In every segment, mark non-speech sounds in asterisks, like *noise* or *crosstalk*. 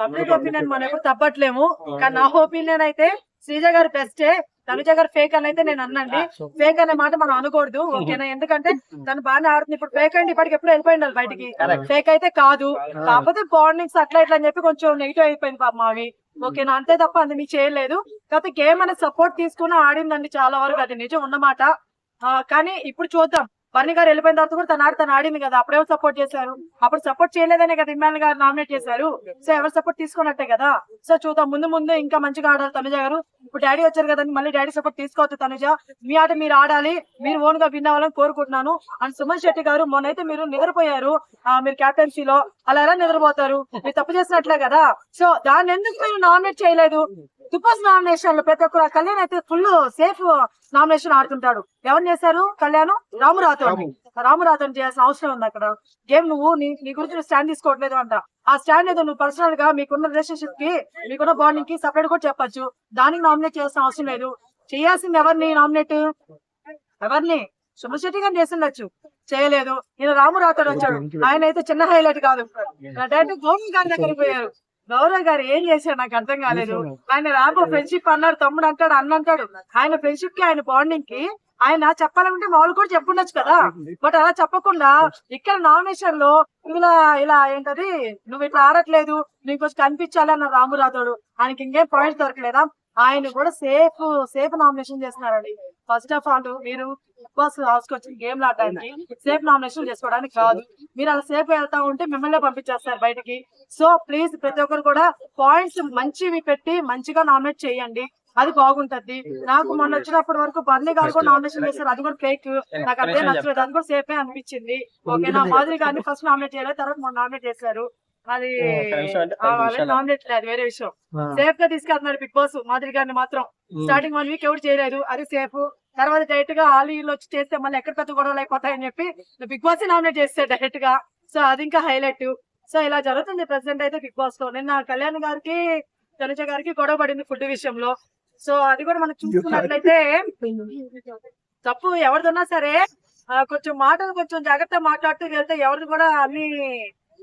Public opinion మనం ఎప్పుడు తప్పట్లేము. కానీ నా ఒపీనియన్ అయితే శ్రీజ గారు బెస్టే తనుజ గారు ఫేక్ అని అయితే నేను అన్నండి. ఫేక్ అనే మాట మనం అనకూడదు ఓకేనా? ఎందుకంటే *laughs* తను బాగానే ఆడుతుంది. ఇప్పుడు ఫేక్ అండి ఇప్పటికి ఎప్పుడు వెళ్ళిపోయింది వాళ్ళు బయటికి. ఫేక్ అయితే కాదు. కాకపోతే బాండింగ్స్ అట్లా ఇట్లా అని చెప్పి కొంచెం నెగిటివ్ అయిపోయింది పాపం అవి ఓకేనా? అంతే తప్ప అది మీకు చేయలేదు కాకపోతే గేమ్ అనేది సపోర్ట్ తీసుకుని ఆడిందండి చాలా వరకు. అది నిజం ఉన్నమాట. కానీ ఇప్పుడు చూద్దాం. వర్ణి గారు వెళ్ళిపోయిన తర్వాత కూడా తన ఆడి తను ఆడింది కదా. అప్పుడేమో సపోర్ట్ చేశారు? అప్పుడు సపోర్ట్ చేయలేదనే కదా ఇమ్మాన్ గారు నామినేట్ చేశారు. సో ఎవరు సపోర్ట్ తీసుకున్నట్టే కదా? సో చూద్దాం. ముందు ముందు ఇంకా మంచిగా ఆడాలి తనుజ గారు. ఇప్పుడు డాడీ వచ్చారు కదండి మళ్ళీ డాడీ సపోర్ట్ తీసుకోవద్దు తనుజ. మీ ఆట మీరు ఆడాలి. మీరు ఓన్గా విన్ అవ్వాలని కోరుకుంటున్నాను. అండ్ సుమన్ శెట్టి గారు మొన్నైతే మీరు నిద్రపోయారు. మీరు క్యాప్టెన్సీలో అలా ఎలా నిద్రపోతారు? మీరు తప్పు చేసినట్లే కదా. సో దాన్ని ఎందుకు మీరు నామినేట్ చేయలేదు? తుపాస్ నామినేషన్లో ప్రతి ఒక్కరు కళ్యాణ్ అయితే ఫుల్ సేఫ్ నామినేషన్ ఆడుతుంటాడు. ఎవరు చేశారు కళ్యాణ్? రాము రాథోడ్ రాము. రాథోడ్ చేయాల్సిన అవసరం ఉంది అక్కడ. గేమ్ నువ్వు నీ గురించి స్టాండ్ తీసుకోవట్లేదు అంట. ఆ స్టాండ్ ఏదో నువ్వు పర్సనల్గా మీకున్న రిలేషన్షిప్కి మీకున్న బాండింగ్కి సపరేట్ కూడా చెప్పొచ్చు. దానికి నామినేట్ చేయాల్సిన అవసరం లేదు. చేయాల్సింది ఎవరిని నామినేట్ ఎవరిని? శుభశెట్టి గారిని చేసిండొచ్చు చేయలేదు. ఈయన రాము రాథోడ్ వచ్చాడు ఆయన అయితే చిన్న హైలైట్ కాదు. డైరెక్ట్ గోవింద్ గారి దగ్గరికి పోయారు. గౌరవ్ గారు ఏం చేశారు నాకు అర్థం కాలేదు. ఆయన రాబో ఫ్రెండ్షిప్ అన్నాడు తమ్ముడు అంటాడు అన్న అంటాడు. ఆయన ఫ్రెండ్షిప్కి ఆయన బాండింగ్కి ఆయన చెప్పాలంటే మామూలు కూడా చెప్పుండొచ్చు కదా. బట్ అలా చెప్పకుండా ఇక్కడ నామినేషన్లో ఇలా ఇలా ఏంటది? నువ్వు ఇట్లా ఆడట్లేదు నీకు కొంచెం కనిపించాలి అన్న రాము రాథోడు ఆయనకి ఇంకేం పాయింట్స్ దొరకలేదా? ఆయన కూడా సేఫ్ సేఫ్ నామినేషన్ చేస్తున్నారండి ఫస్ట్ ఆఫ్ ఆల్ మీరు బిగ్ బాస్ హౌస్కి వచ్చి గేమ్ ఆడడానికి సేఫ్ నామినేషన్ చేసుకోవడానికి కాదు మీరు అలా సేఫ్ వెళ్తా ఉంటే మిమ్మల్ని పంపించేస్తారు బయటికి. సో ప్లీజ్ ప్రతి ఒక్కరు కూడా పాయింట్స్ మంచివి పెట్టి మంచిగా నామినేట్ చేయండి. అది బాగుంటది. నాకు మొన్న వచ్చినప్పటి వరకు బర్నీ గారు కూడా నామినేషన్ చేశారు. అది కూడా ఫేక్ నాకు అదే నచ్చలేదు. అది కూడా సేఫ్ అనిపించింది. ఓకేనా మాదిరి గారిని ఫస్ట్ నామినేట్ చేయలేదు. తర్వాత మొన్న నామినేట్ చేశారు. అది నామినేట్ లేదు వేరే విషయం. సేఫ్గా తీసుకెళ్తున్నారు బిగ్ బాస్ మాదిరి గారిని మాత్రం. స్టార్టింగ్ వన్ వీక్ ఎవరు చేయలేదు అది సేఫ్. తర్వాత డైరెక్ట్గా ఆల్ వీళ్ళు వచ్చి చేస్తే మళ్ళీ ఎక్కడ పెద్ద గొడవలు అయిపోతాయని చెప్పి బిగ్ బాస్ నామినేట్ చేస్తే డైరెక్ట్గా సో అది ఇంకా హైలైట్ సో ఇలా జరుగుతుంది ప్రెసెంట్ అయితే బిగ్ బాస్లో నిన్న కళ్యాణ్ గారికి తనుజ గారికి గొడవ పడింది ఫుడ్ విషయంలో. సో అది కూడా మనం చూసుకున్నట్లయితే తప్పు ఎవరిదన్నా సరే కొంచెం మాటలు కొంచెం జాగ్రత్త మాట్లాడుతూ వెళ్తే ఎవరిది కూడా అన్ని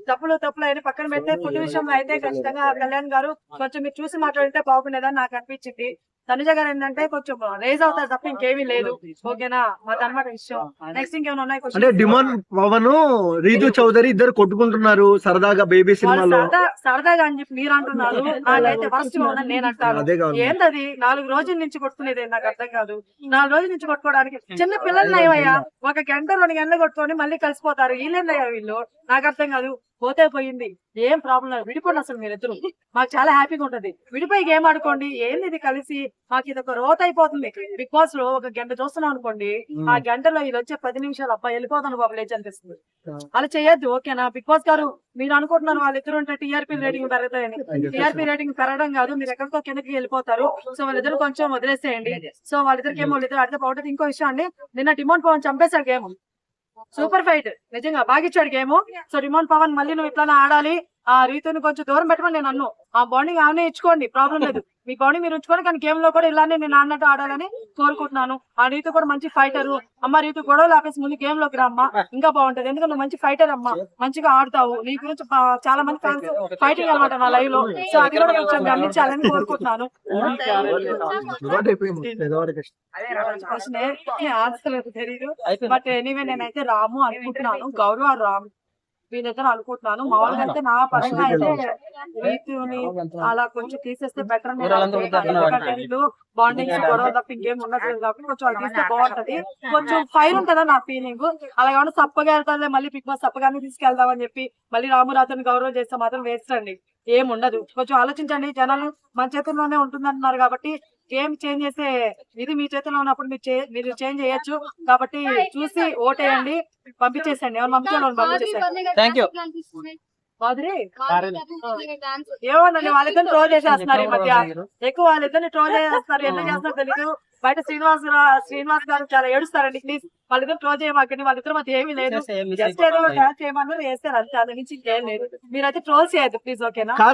తప్పులు తప్పులు అయినా పక్కన పెడితే ఫుడ్ విషయంలో అయితే ఖచ్చితంగా కళ్యాణ్ గారు కొంచెం మీరు చూసి మాట్లాడితే బాగుండేదని నాకు అనిపించింది. తనుజ గారు ఏంటంటే కొంచెం రేజ్ అవుతారు తప్ప ఇంకేమీ లేదు. ఓకేనా? మాది అనమాట విషయం. నెక్స్ట్ ఇంకేమైనా ఉన్నాయి అంటే? డిమాండ్ పవన్ రీతు చౌదరి ఇద్దరు కొట్టుకుంటున్నారు సరదాగా బేబీ సినిమాలో. సరదా సరదాగా అని చెప్పి మీరు అంటున్నారు. *laughs* నాకైతే ఫస్ట్ నేను అంటాను. ఏంటది నాలుగు రోజుల నుంచి కొట్టుకునేది నాకు అర్థం కాదు. నాలుగు రోజుల నుంచి కొట్టుకోవడానికి చిన్న పిల్లలు నయమయ్యా. ఒక గంట రెండు గంటలు కొట్టుకొని మళ్ళీ కలిసిపోతారు. వీళ్ళేందయ్యా వీళ్ళు? నాకు అర్థం కాదు. పోతే పోయింది. ఏం ప్రాబ్లం లేదు. విడిపోండి అసలు మీరిద్దరు మాకు చాలా హ్యాపీగా ఉంటది. విడిపోయి గేమ్ ఆడుకోండి. ఏంది ఇది కలిసి? మాకు ఇది ఒక రోత అయిపోతుంది. బిగ్ బాస్లో ఒక గంట చూస్తున్నాం అనుకోండి ఆ గంటలో ఇది వచ్చే పది నిమిషాలు అబ్బాయి వెళ్ళిపోతాను బాబు లేచి అనిపిస్తుంది. అలా చేయొద్దు. ఓకేనా? బిగ్ బాస్ గారు మీరు అనుకుంటున్నారు వాళ్ళిద్దరు ఉంటే టీఆర్పీ రేటింగ్ పెరుగుతాయని. టీఆర్పీ రేటింగ్ పెరగడం కాదు. మీరు ఎక్కడికో కిందకి వెళ్ళిపోతారు. సో వాళ్ళిద్దరు కొంచెం వదిలేసేయండి. సో వాళ్ళిద్దరికి ఏమో వాళ్ళిద్దరు ఆడితే బాగుంటుంది. ఇంకో విషయం అండి. నిన్న డిమాండ్ పవన్ చంపేశాడు గేమ్. Super fight. నిజంగా బాగా ఇచ్చాడు గేమ్. సో రిమోన్ పవన్ మళ్ళీ నువ్వు ఇట్లానే ఆడాలి. ఆ రీతుని కొంచెం దూరం పెట్టమని నేను అన్ను. ఆ బాండింగ్ ఆమె ఇచ్చుకోండి. ప్రాబ్లం లేదు. మీ బాండింగ్ మీరు ఉంచుకోండి కానీ గేమ్లో కూడా ఇలానే నేను ఆడినట్టు ఆడాలని కోరుకుంటున్నాను. ఆ రీతు కూడా మంచి ఫైటర్ అమ్మ రీతు గొడవలు ఆపేసి ముందు గేమ్లోకి రమ్మా ఇంకా బాగుంటది. ఎందుకంటే నువ్వు మంచి ఫైటర్ అమ్మా. మంచిగా ఆడతావు. నీ గురించి చాలా మంది ఫ్యాన్స్ ఫైటింగ్ అనమాట నా లైవ్లో. సో అది కూడా కొంచెం గమనించాలని కోరుకుంటున్నాను. తెలీదు. బట్ ఎనీవే నేనైతే రాము అనుకుంటున్నాను. గౌరవ రాము. వీళ్ళిద్దరు అనుకుంటున్నాను. మామూలుగా అయితే నా పరంగా అయితే రీతుని అలా కొంచెం తీసేస్తే బెటర్ బాండింగ్ గొడవ తప్ప ఇంకేం ఉండట్లేదు కాబట్టి కొంచెం అది తీస్తే బాగుంటది. కొంచెం ఫైర్ ఉంటుందా నా ఫీలింగ్ అలా కాకుండా తప్పగా వెళ్తానే మళ్ళీ బిగ్ బాస్ తప్పగానే తీసుకెళ్దామని చెప్పి మళ్ళీ రామురాతని గౌరవం చేస్తే మాత్రం వేస్ట్ అండి. ఏం ఉండదు కొంచెం ఆలోచించండి. జనాలు మన చేతుల్లోనే ఉంటుందంటున్నారు కాబట్టి గేమ్ చేంజ్ చేసే ఇది మీ చేతిలో ఉన్నప్పుడు మీరు చేంజ్ చేయొచ్చు. కాబట్టి చూసి ఓటేయండి. పంపించేసండి ఎవరు పంపించాలో పంపించేసండి మాధురి? ఏమోనండి వాళ్ళిద్దరు ట్రోల్ చేసేస్తున్నారు ఈ మధ్య. ఎక్కువ వాళ్ళిద్దరిని ట్రోల్ చేస్తారు ఎందుకు చేస్తారో తెలీదు. బయట శ్రీనివాస్ శ్రీనివాస్ గారు చాలా ఏడుస్తారండి. ప్లీజ్ వాళ్ళిద్దరు ట్రోల్ చేయమాకండి. వాళ్ళిద్దరు మధ్య ఏమీ లేదు. జస్ట్ ఏదో డాన్స్ చేయమన్నారు వేస్తారు. అంతే అంత మించి ఇంకేం లేదు. మీరైతే ట్రోల్ చేయొద్దు ప్లీజ్ ఓకేనా